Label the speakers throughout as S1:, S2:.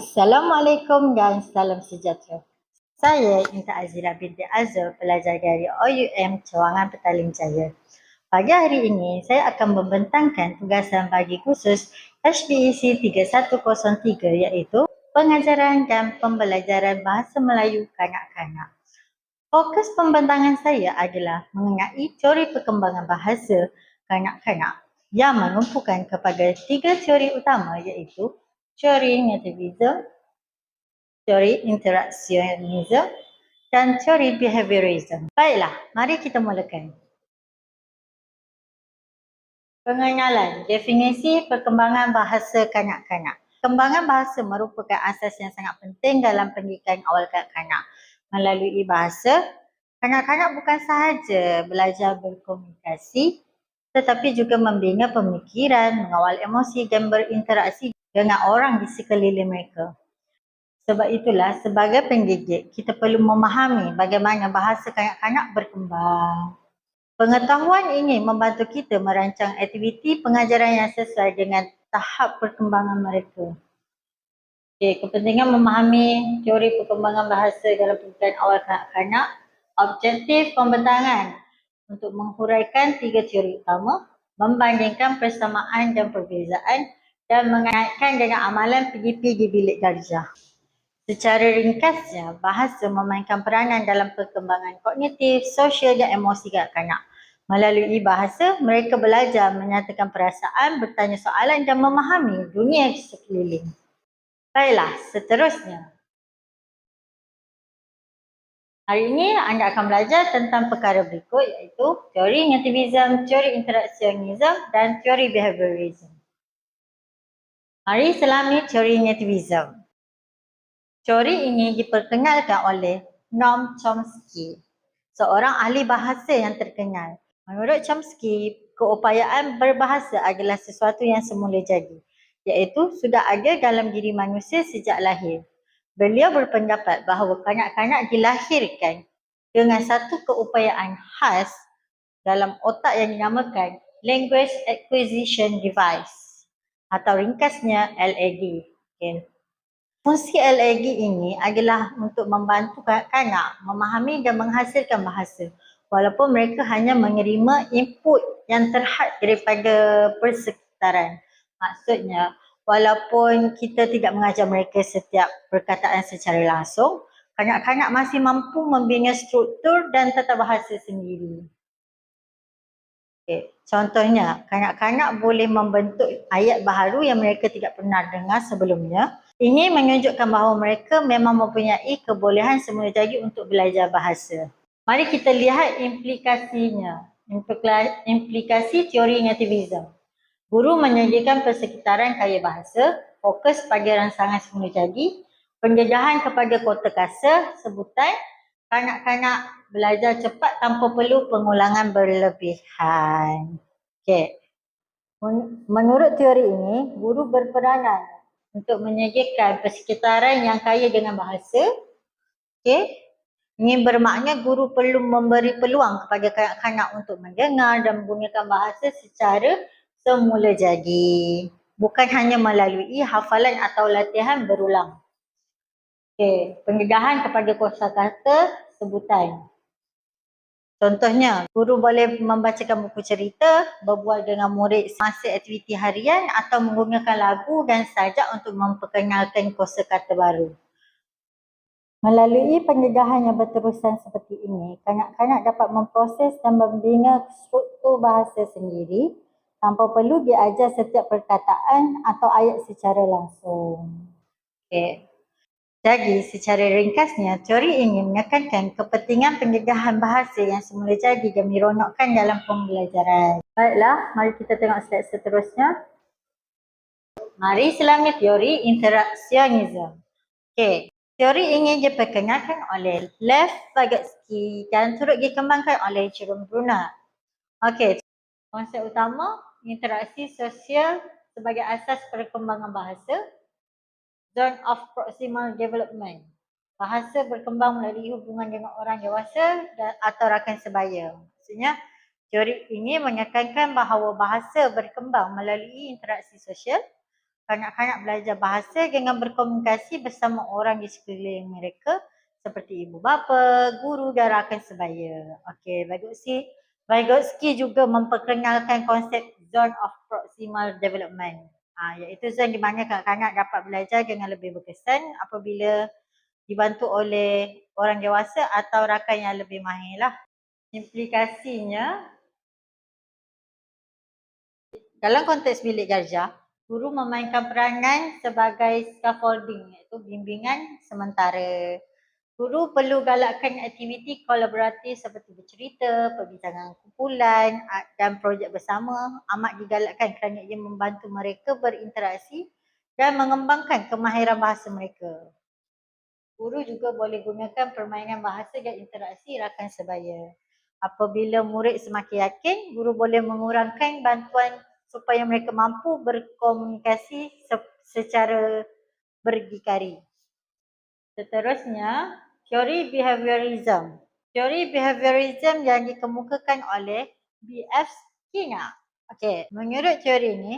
S1: Assalamualaikum dan salam sejahtera. Saya Inta Azira binti Azur, pelajar dari OUM Cawangan Petaling Jaya. Pagi hari ini, saya akan membentangkan tugasan bagi khusus HBEC 3103 iaitu pengajaran dan pembelajaran bahasa Melayu kanak-kanak. Fokus pembentangan saya adalah mengenai teori perkembangan bahasa kanak-kanak yang menumpukan kepada tiga teori utama iaitu teori nativism, teori interaksionisme dan teori behaviorism. Baiklah, mari kita mulakan. Pengenalan definisi perkembangan bahasa kanak-kanak. Perkembangan bahasa merupakan asas yang sangat penting dalam pendidikan awal kanak-kanak. Melalui bahasa, kanak-kanak bukan sahaja belajar berkomunikasi tetapi juga membina pemikiran, mengawal emosi dan berinteraksi dengan orang di sekeliling mereka. Sebab itulah sebagai pendidik kita perlu memahami bagaimana bahasa kanak-kanak berkembang. Pengetahuan ini membantu kita merancang aktiviti pengajaran yang sesuai dengan tahap perkembangan mereka. Okay, kepentingan memahami teori perkembangan bahasa dalam pendidikan awal kanak-kanak, objektif pembentangan untuk menghuraikan tiga teori utama, membandingkan persamaan dan perbezaan dan mengaitkan dengan amalan PGP di bilik darjah. Secara ringkasnya, bahasa memainkan peranan dalam perkembangan kognitif, sosial dan emosi kanak-kanak. Melalui bahasa, mereka belajar menyatakan perasaan, bertanya soalan dan memahami dunia sekeliling. Baiklah, seterusnya. Hari ini anda akan belajar tentang perkara berikut iaitu teori nativism, teori interaksionisme dan teori behaviorism. Mari selami teori nativism. Teori ini diperkenalkan oleh Noam Chomsky, seorang ahli bahasa yang terkenal. Menurut Chomsky, keupayaan berbahasa adalah sesuatu yang semula jadi, iaitu sudah ada dalam diri manusia sejak lahir. Beliau berpendapat bahawa kanak-kanak dilahirkan dengan satu keupayaan khas dalam otak yang dinamakan Language Acquisition Device atau ringkasnya LAD. Okay. Fungsi LAG ini adalah untuk membantu kanak-kanak memahami dan menghasilkan bahasa walaupun mereka hanya menerima input yang terhad daripada persekitaran. Maksudnya, walaupun kita tidak mengajar mereka setiap perkataan secara langsung, kanak-kanak masih mampu membina struktur dan tata bahasa sendiri. Okay. Contohnya, kanak-kanak boleh membentuk ayat baharu yang mereka tidak pernah dengar sebelumnya ini menunjukkan bahawa mereka memang mempunyai kebolehan semula jadi untuk belajar bahasa. Mari kita lihat implikasinya. Implikasi teori nativism. Guru menyediakan persekitaran kaya bahasa, fokus pada rangsangan semula jadi, penjajahan kepada kota kasa, sebutan, kanak-kanak belajar cepat tanpa perlu pengulangan berlebihan. Okay. Menurut teori ini, guru berperanan untuk menyediakan persekitaran yang kaya dengan bahasa. Okey. Ini bermakna guru perlu memberi peluang kepada kanak-kanak untuk mendengar dan menggunakan bahasa secara semula jadi. Bukan hanya melalui hafalan atau latihan berulang. Okey, pendedahan kepada kosa kata sebutan. Contohnya, guru boleh membacakan buku cerita, berbual dengan murid semasa aktiviti harian atau menggunakan lagu dan sajak untuk memperkenalkan kosa kata baru. Melalui pendedahan yang berterusan seperti ini, kanak-kanak dapat memproses dan membina struktur bahasa sendiri tanpa perlu diajar setiap perkataan atau ayat secara langsung. Okay. Jadi secara ringkasnya, teori ini menekankan kepentingan pendedahan bahasa yang semula jadi dan dironokkan dalam pembelajaran. Baiklah, mari kita tengok slide seterusnya. Mari selami teori interaksionisme. Okey, teori ini diperkenalkan oleh Lev Vygotsky dan turut dikembangkan oleh Jerome Brunner. Okey, konsep utama interaksi sosial sebagai asas perkembangan bahasa zone of proximal development. Bahasa berkembang melalui hubungan dengan orang dewasa dan atau rakan sebaya. Maksudnya, teori ini menekankan bahawa bahasa berkembang melalui interaksi sosial. kanak-kanak belajar bahasa dengan berkomunikasi bersama orang di sekeliling mereka seperti ibu bapa, guru dan rakan sebaya. Okey, Vygotsky. Vygotsky juga memperkenalkan konsep zone of proximal development. Ha, iaitu zone di mana kanak-kanak dapat belajar dengan lebih berkesan apabila dibantu oleh orang dewasa atau rakan yang lebih mahir lah. Implikasinya, dalam konteks bilik gajah, guru memainkan peranan sebagai scaffolding iaitu bimbingan sementara. Guru perlu galakkan aktiviti kolaboratif seperti bercerita, perbincangan kumpulan dan projek bersama amat digalakkan kerana ia membantu mereka berinteraksi dan mengembangkan kemahiran bahasa mereka. Guru juga boleh gunakan permainan bahasa dan interaksi rakan sebaya. Apabila murid semakin yakin, guru boleh mengurangkan bantuan supaya mereka mampu berkomunikasi secara berdikari. Seterusnya, teori behaviorism. Teori behaviorism yang dikemukakan oleh B.F. Skinner. Okey, menurut teori ini,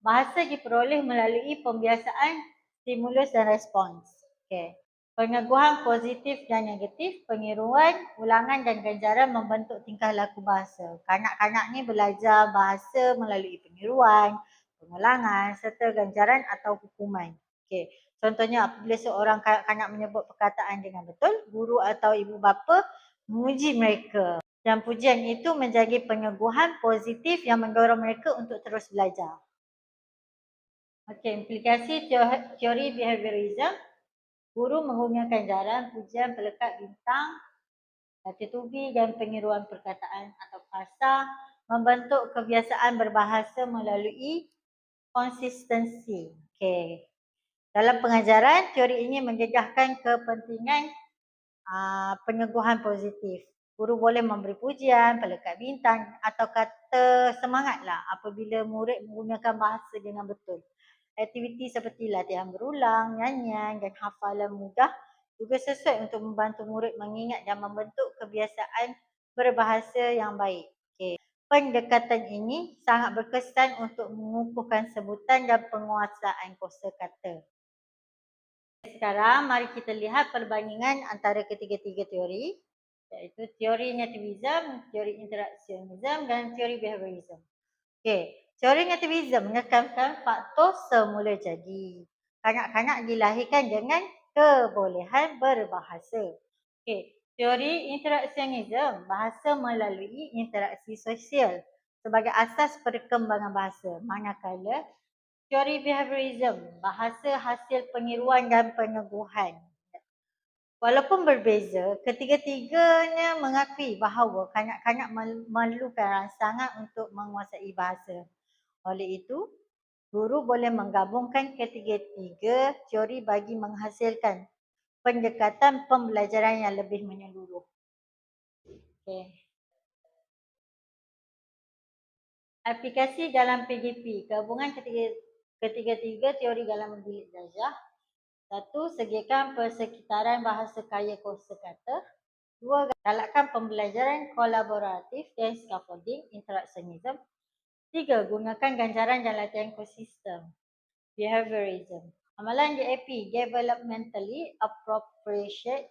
S1: bahasa diperoleh melalui pembiasaan stimulus dan respons. Okey. Pengaguhan positif dan negatif, pengiruan, ulangan dan ganjaran membentuk tingkah laku bahasa. Kanak-kanak ni belajar bahasa melalui pengiruan, pengulangan serta ganjaran atau hukuman. Okey. Contohnya apabila seorang kanak-kanak menyebut perkataan dengan betul, guru atau ibu bapa memuji mereka. Dan pujian itu menjadi penyeguhan positif yang mendorong mereka untuk terus belajar. Okey, implikasi teori behaviorism Guru menggunakan jalan pujian pelekat bintang, kata tubi dan pengiruan perkataan atau fasa membentuk kebiasaan berbahasa melalui konsistensi. Okay. Dalam pengajaran, teori ini menjejahkan kepentingan uh, peneguhan positif. Guru boleh memberi pujian, pelekat bintang atau kata semangatlah apabila murid menggunakan bahasa dengan betul. Aktiviti seperti latihan berulang, nyanyian dan hafalan mudah juga sesuai untuk membantu murid mengingat dan membentuk kebiasaan berbahasa yang baik. Okay. Pendekatan ini sangat berkesan untuk mengukuhkan sebutan dan penguasaan kosa kata. Sekarang mari kita lihat perbandingan antara ketiga-tiga teori iaitu teori nativism, teori interaksionism dan teori behaviorism. Okay. Teori nativism menekankan faktor semula jadi. Kanak-kanak dilahirkan dengan kebolehan berbahasa. Okay. Teori interaksionism, bahasa melalui interaksi sosial sebagai asas perkembangan bahasa. Manakala teori behaviorism, bahasa hasil peniruan dan peneguhan. Walaupun berbeza, ketiga-tiganya mengakui bahawa kanak-kanak memerlukan rangsangan untuk menguasai bahasa. Oleh itu, guru boleh menggabungkan ketiga-tiga teori bagi menghasilkan pendekatan pembelajaran yang lebih menyeluruh. Okay. Aplikasi dalam PDP, gabungan ketiga-tiga teori dalam bilik darjah. Satu, sediakan persekitaran bahasa kaya kosa kata. Dua, galakkan pembelajaran kolaboratif dan scaffolding, interaksionism. Tiga, gunakan ganjaran dan latihan konsisten. Behaviorism. Amalan DAP, Developmentally Appropriate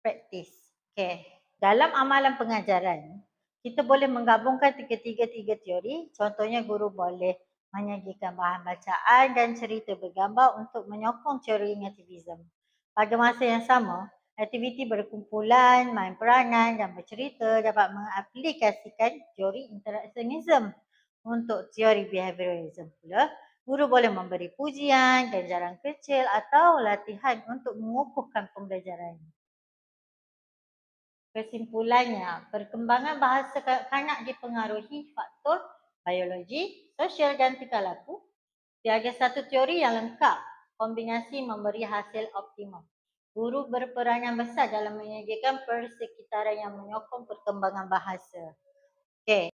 S1: Practice. Okay. Dalam amalan pengajaran, kita boleh menggabungkan tiga-tiga-tiga teori. Contohnya guru boleh menyajikan bahan bacaan dan cerita bergambar untuk menyokong teori nativism. Pada masa yang sama, aktiviti berkumpulan, main peranan dan bercerita dapat mengaplikasikan teori interaksionisme. Untuk teori behaviorism pula, guru boleh memberi pujian, ganjaran kecil atau latihan untuk mengukuhkan pembelajaran. Kesimpulannya, perkembangan bahasa kanak dipengaruhi faktor biologi, sosial dan tingkah laku. Tiada satu teori yang lengkap, kombinasi memberi hasil optimum. Guru berperanan besar dalam menyediakan persekitaran yang menyokong perkembangan bahasa. Okey.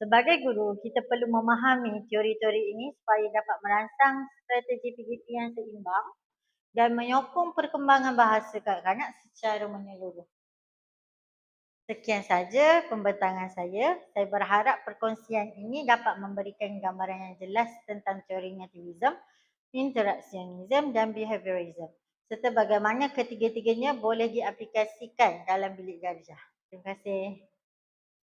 S1: Sebagai guru, kita perlu memahami teori-teori ini supaya dapat merancang strategi PGP yang seimbang dan menyokong perkembangan bahasa kanak-kanak secara menyeluruh. Sekian saja pembentangan saya. Saya berharap perkongsian ini dapat memberikan gambaran yang jelas tentang teori negativism, interaksionism dan behaviorism serta bagaimana ketiga-tiganya boleh diaplikasikan dalam bilik darjah. Terima kasih.